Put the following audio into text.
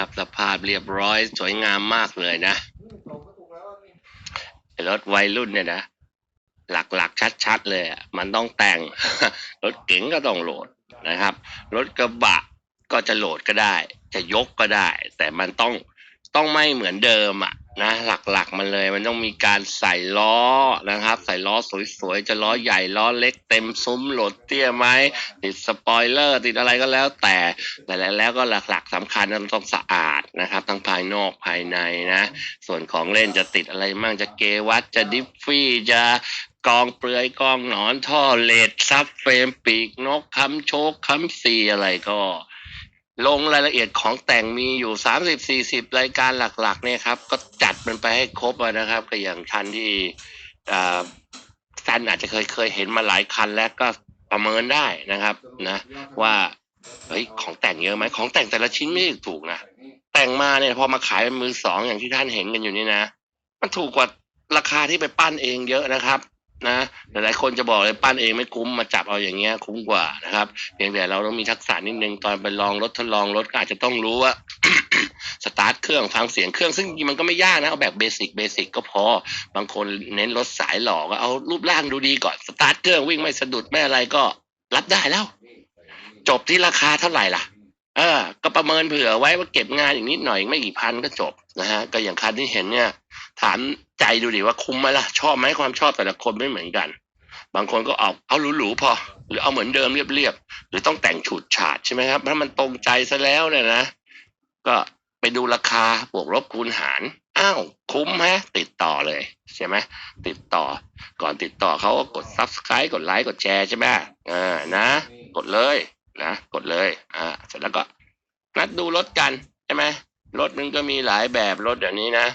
นะครับ สภาพเรียบร้อยสวยงามมากเลยนะรถวัยรุ่นเนี่ยนะหลักๆชัดๆเลยมันต้องแต่ง รถเก๋งก็ต้องโหลดนะครับ รถกระบะก็จะโหลดก็ได้ จะยกก็ได้ แต่มันต้องต้องไม่เหมือนเดิมอะ นะหลักๆมันเลยมันต้องมีการใส่ล้อนะครับ ใส่ล้อสวยๆ จะล้อใหญ่ล้อเล็กเต็มซุ้มโหลดเตี้ยไหมติดสปอยเลอร์ ติดอะไรก็แล้วแต่แต่แล้วก็หลักๆสำคัญมันต้องสะอาดนะครับ ทั้งภายนอกภายในนะ ส่วนของเล่นจะติดอะไรมั่งจะเกวัตจะดิฟฟี่จะกองเปลือยกองหนอนท่อเลดซับเฟรมปีกนกค้ำโชคค้ำซีอะไรก็ ลงรายละเอียดของแต่งมีอยู่สามสิบสี่สิบรายการหลักๆ เนี่ยครับ ก็จัดมันไปให้ครบนะครับ ก็อย่างคันที่ท่านอาจจะเคยเคยเห็นมาหลายคันแล้วก็ประเมินได้นะครับนะ ว่าเฮ้ยของแต่งเยอะไหมของแต่งแต่ละชิ้นไม่ถูกนะแต่งมาเนี่ยพอมาขายมือสองอย่างที่ท่านเห็นกันอยู่นี่นะ มันถูกกว่าราคาที่ไปปั้นเองเยอะนะครับ นะหลายๆคนจะบอกเลยปั้นเองไม่คุ้มมาจับเอาอย่างเงี้ยคุ้มกว่านะครับเพียงแต่เราต้องมีทักษะนิดนึงตอนไปลองรถทดลองรถก็อาจจะต้องรู้ว่าสตาร์ทเครื่องฟังเสียงเครื่องซึ่งมันก็ไม่ยากนะ เอาแบบเบสิกเบสิกก็พอ บางคนเน้นรถสายหลอกเอารูปร่างดูดีก่อนสตาร์ทเครื่องวิ่งไม่สะดุดไม่อะไรก็รับได้แล้ว จบที่ราคาเท่าไหร่ล่ะ เออ ก็ประเมินเผื่อไว้ว่าเก็บงานอีกนิดหน่อยไม่กี่พันก็จบนะฮะก็อย่างคันที่เห็นเนี่ย ถามใจดูดิว่าคุ้มไหมล่ะ ชอบไหมความชอบแต่ละคนไม่เหมือนกัน บางคนก็เอาเอาหรูๆพอ หรือเอาเหมือนเดิมเรียบๆหรือต้องแต่งฉูดฉาดใช่ไหมครับถ้ามันตรงใจซะแล้วเนี่ยนะ ก็ไปดูราคาบวกลบคูณหารอ้าวคุ้มไหมติดต่อเลยใช่ไหมติดต่อ ก่อนติดต่อเขาก็กด subscribe กดไลค์กดแชร์ใช่ไหมอ่านะ กดเลยนะกดเลยอ่าเสร็จแล้วก็นัดดูรถกันใช่ไหมรถมันก็มีหลายแบบรถเดี๋ยวนี้นะ